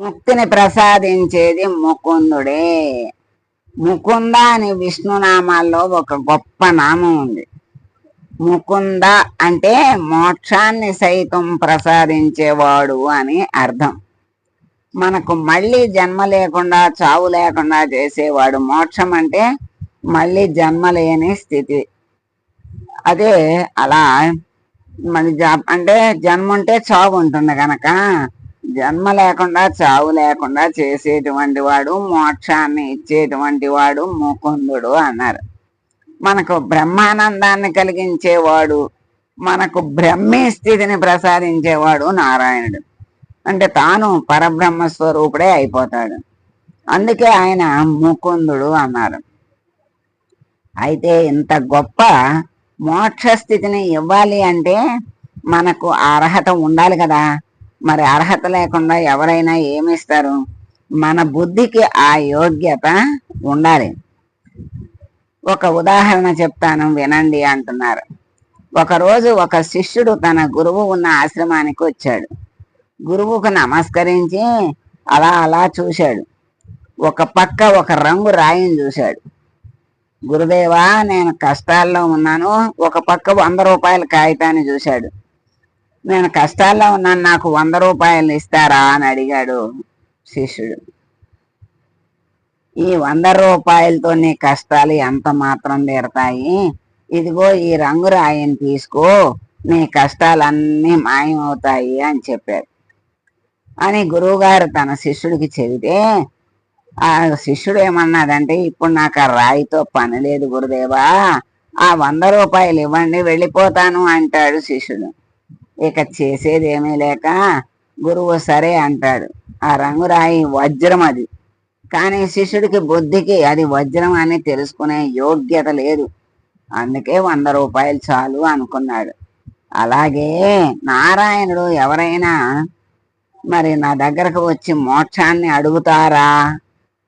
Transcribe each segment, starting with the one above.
ముక్తిని ప్రసాదించేది ముకుందుడే. ముకుంద అని విష్ణునామాల్లో ఒక గొప్ప నామం ఉంది. ముకుంద అంటే మోక్షాన్ని సైతం ప్రసాదించేవాడు అని అర్థం. మనకు మళ్ళీ జన్మ లేకుండా చావు లేకుండా చేసేవాడు మోక్షం అంటే మళ్ళీ జన్మ లేని స్థితి. అదే అలా మన అంటే జన్మ ఉంటే చావు ఉంటుంది కనుక జన్మ లేకుండా చావు లేకుండా చేసేటువంటి వాడు మోక్షాన్ని ఇచ్చేటువంటి వాడు ముకుందుడు అన్నారు. మనకు బ్రహ్మానందాన్ని కలిగించేవాడు మనకు బ్రహ్మీ స్థితిని ప్రసాదించేవాడు నారాయణుడు. అంటే తాను పరబ్రహ్మ స్వరూపుడే అయిపోతాడు. అందుకే ఆయన ముకుందుడు అన్నారు. అయితే ఇంత గొప్ప మోక్ష స్థితిని ఇవ్వాలి అంటే మనకు అర్హత ఉండాలి కదా. మరి అర్హత లేకుండా ఎవరైనా ఏమిస్తారు? మన బుద్ధికి ఆ యోగ్యత ఉండాలి. ఒక ఉదాహరణ చెప్తాను వినండి అంటున్నారు. ఒకరోజు ఒక శిష్యుడు తన గురువు ఉన్న ఆశ్రమానికి వచ్చాడు. గురువుకు నమస్కరించి అలా అలా చూశాడు. ఒక పక్క ఒక రంగు రాయిని చూశాడు. గురుదేవా నేను కష్టాల్లో ఉన్నాను. ఒక పక్క వంద రూపాయల కాగితాన్ని చూశాడు. నేను కష్టాల్లో ఉన్నాను నాకు వంద రూపాయలు ఇస్తారా అని అడిగాడు శిష్యుడు. ఈ వంద రూపాయలతో నీ కష్టాలు ఎంత మాత్రం తీరతాయి? ఇదిగో ఈ రంగు రాయిని తీసుకో నీ కష్టాలన్నీ మాయమవుతాయి అని చెప్పారు. అని గురువుగారు తన శిష్యుడికి చెబితే ఆ శిష్యుడు ఏమన్నాడంటే ఇప్పుడు నాకు ఆ రాయితో పని లేదు గురుదేవా ఆ వంద రూపాయలు ఇవ్వండి వెళ్ళిపోతాను అంటాడు శిష్యుడు. ఇక చేసేదేమీ లేక గురువు సరే అంటాడు. ఆ రంగురాయి వజ్రం అది. కానీ శిష్యుడికి బుద్ధికి అది వజ్రం అని తెలుసుకునే యోగ్యత లేదు. అందుకే వంద రూపాయలు చాలు అనుకున్నాడు. అలాగే నారాయణుడు ఎవరైనా మరి నా దగ్గరకు వచ్చి మోక్షాన్ని అడుగుతారా?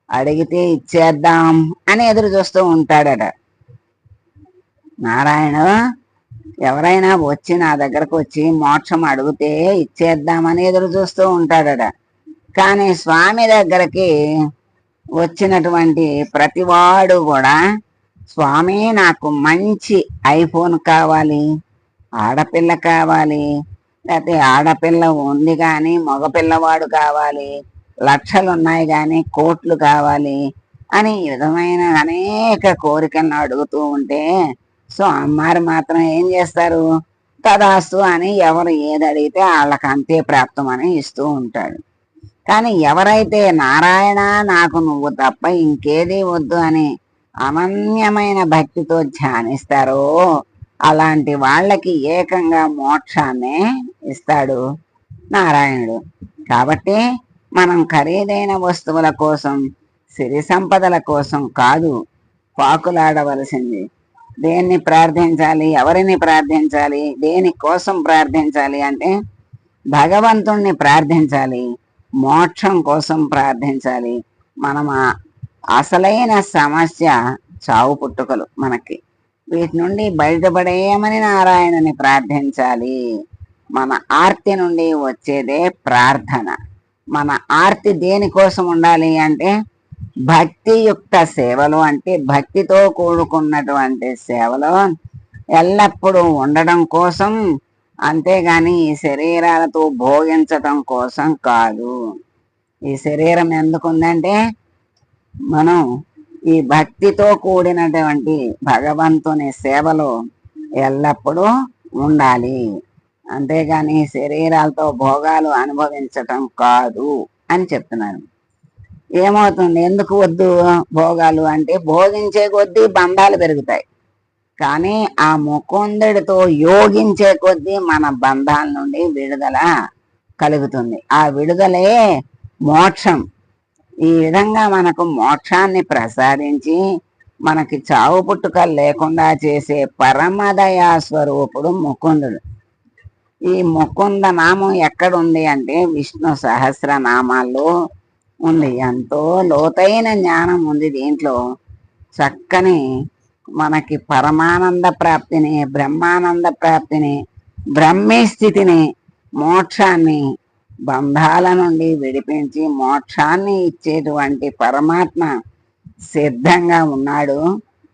అడిగితే ఇచ్చేద్దాం అని ఎదురు చూస్తూ ఉంటాడట. నారాయణ ఎవరైనా వచ్చి నా దగ్గరకు వచ్చి మోక్షం అడిగితే ఇచ్చేద్దామని ఎదురు చూస్తూ ఉంటాడట. కానీ స్వామి దగ్గరికి వచ్చినటువంటి ప్రతివాడు కూడా స్వామి నాకు మంచి ఐఫోన్ కావాలి ఆడపిల్ల కావాలి లేకపోతే ఆడపిల్ల ఉంది కానీ మగపిల్లవాడు కావాలి లక్షలు ఉన్నాయి కానీ కోట్లు కావాలి అని విధమైన అనేక కోరికలను అడుగుతూ ఉంటే సో అమ్మారు మాత్రం ఏం చేస్తారు? తదాస్తు అని ఎవరు ఏది అడిగితే వాళ్ళకి అంతే ప్రాప్తం అని ఇస్తూ ఉంటాడు. కానీ ఎవరైతే నారాయణ నాకు నువ్వు తప్ప ఇంకేది వద్దు అని అనన్యమైన భక్తితో ధ్యానిస్తారో అలాంటి వాళ్ళకి ఏకంగా మోక్షాన్నే ఇస్తాడు నారాయణుడు. కాబట్టి మనం ఖరీదైన వస్తువుల కోసం సిరి సంపదల కోసం కాదు పాకులాడవలసింది. దేన్ని ప్రార్థించాలి ఎవరిని ప్రార్థించాలి దేని కోసం ప్రార్థించాలి అంటే భగవంతుణ్ణి ప్రార్థించాలి మోక్షం కోసం ప్రార్థించాలి. మనం అసలైన సమస్య చావు పుట్టుకలు మనకి. వీటి నుండి బయటపడేయమని నారాయణని ప్రార్థించాలి. మన ఆర్తి నుండి వచ్చేదే ప్రార్థన. మన ఆర్తి దేనికోసం ఉండాలి అంటే భక్తియుక్త సేవలు అంటే భక్తితో కూడుకున్నటువంటి సేవలు ఎల్లప్పుడూ ఉండడం కోసం అంతేగాని ఈ శరీరాలతో భోగించటం కోసం కాదు. ఈ శరీరం ఎందుకుందంటే మనం ఈ భక్తితో కూడినటువంటి భగవంతుని సేవలో ఎల్లప్పుడూ ఉండాలి. అంతేగాని శరీరాలతో భోగాలు అనుభవించటం కాదు అని చెప్తున్నాను ఏమవుతుంది? ఎందుకు వద్దు భోగాలు? అంటే భోగించే కొద్దీ బంధాలు పెరుగుతాయి. కానీ ఆ ముకుందుడితో యోగించే కొద్దీ మన బంధాల నుండి విడుదల కలుగుతుంది. ఆ విడుదలే మోక్షం. ఈ విధంగా మనకు మోక్షాన్ని ప్రసాదించి మనకి చావు పుట్టుకలు లేకుండా చేసే పరమదయా స్వరూపుడు ముకుందుడు. ఈ ముకుంద నామం ఎక్కడుంది అంటే విష్ణు సహస్ర నామాల్లో ఉంది. ఎంతో లోతైన జ్ఞానం ఉంది దీంట్లో. చక్కని మనకి పరమానంద ప్రాప్తిని బ్రహ్మానంద ప్రాప్తిని బ్రహ్మీ స్థితిని మోక్షాన్ని బంధాల నుండి విడిపించి మోక్షాన్ని ఇచ్చేటువంటి పరమాత్మ సిద్ధంగా ఉన్నాడు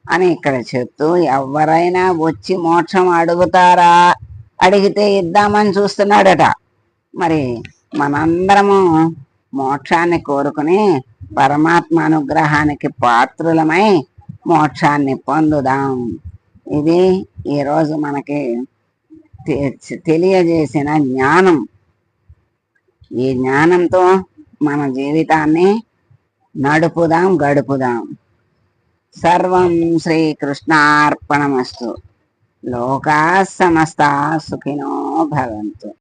అని ఇక్కడ చెప్తూ ఎవరైనా వచ్చి మోక్షం అడుగుతారా? అడిగితే ఇద్దామని చూస్తున్నాడట. మరి మనందరము మోక్షాన్ని కోరుకుని పరమాత్మ అనుగ్రహానికి పాత్రులమై మోక్షాన్ని పొందుదాం. ఇది ఈరోజు మనకి తె- తెలియజేసిన జ్ఞానం. ఈ జ్ఞానంతో మన జీవితాన్ని నడుపుదాం గడుపుదాం. సర్వం శ్రీకృష్ణార్పణమస్తు. లోకా సమస్త సుఖినో భవంతు.